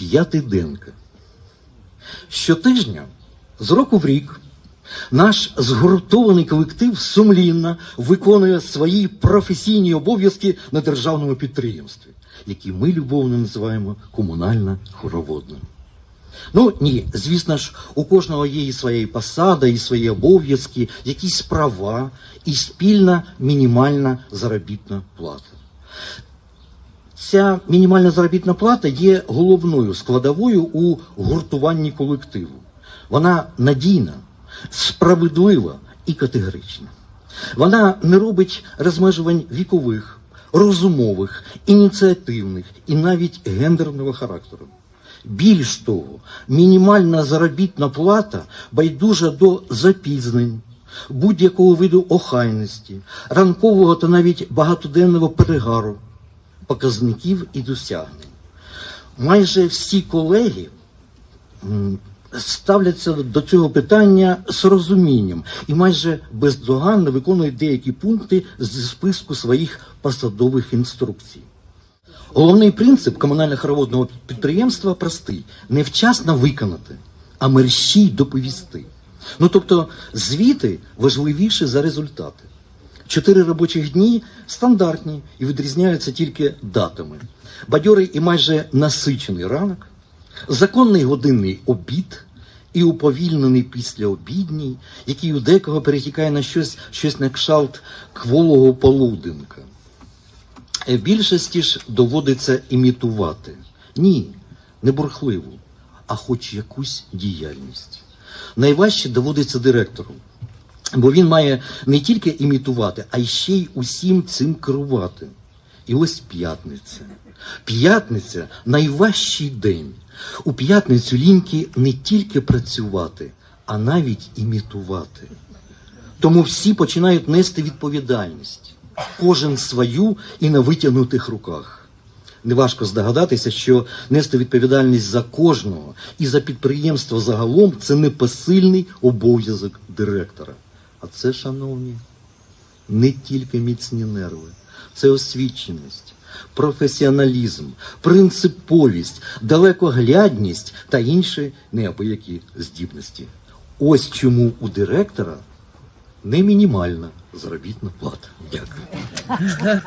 п'ятиденка. Щотижня, з року в рік, наш згуртований колектив сумлінно виконує свої професійні обов'язки на державному підприємстві, які ми любовно називаємо комунально хороводним. Ну ні, звісно ж, у кожного є і своя посада, і свої обов'язки, якісь права, і спільна мінімальна заробітна плата. Ця мінімальна заробітна плата є головною складовою у гуртуванні колективу. Вона надійна, справедлива і категорична. Вона не робить розмежувань вікових, розумових, ініціативних і навіть гендерного характеру. Більш того, мінімальна заробітна плата байдужа до запізнень, будь-якого виду охайності, ранкового та навіть багатоденного перегару, показників і досягнень. Майже всі колеги ставляться до цього питання з розумінням і майже бездоганно виконують деякі пункти зі списку своїх посадових інструкцій. Головний принцип комунально-хороводного підприємства простий: невчасно виконати, а мерщій доповісти. Ну тобто, звіти важливіші за результати. Чотири робочих дні стандартні і відрізняються тільки датами. Бадьорий і майже насичений ранок, законний годинний обід і уповільнений післяобідній, який у декого перетікає на щось, щось на кшалт кволого полуденка. Е, Більшості ж доводиться імітувати. Ні, не бурхливу, а хоч якусь діяльність. Найважче доводиться директору, бо він має не тільки імітувати, а ще й усім цим керувати. І ось п'ятниця. П'ятниця найважчий день. У п'ятницю ліньки не тільки працювати, а навіть імітувати. Тому всі починають нести відповідальність, кожен свою і на витягнутих руках. Неважко здогадатися, що нести відповідальність за кожного і за підприємство загалом це непосильний обов'язок директора. А це, шановні, не тільки міцні нерви, це освіченість, професіоналізм, принциповість, далекоглядність та інші неабиякі здібності. Ось чому у директора не мінімальна заробітна плата. Дякую.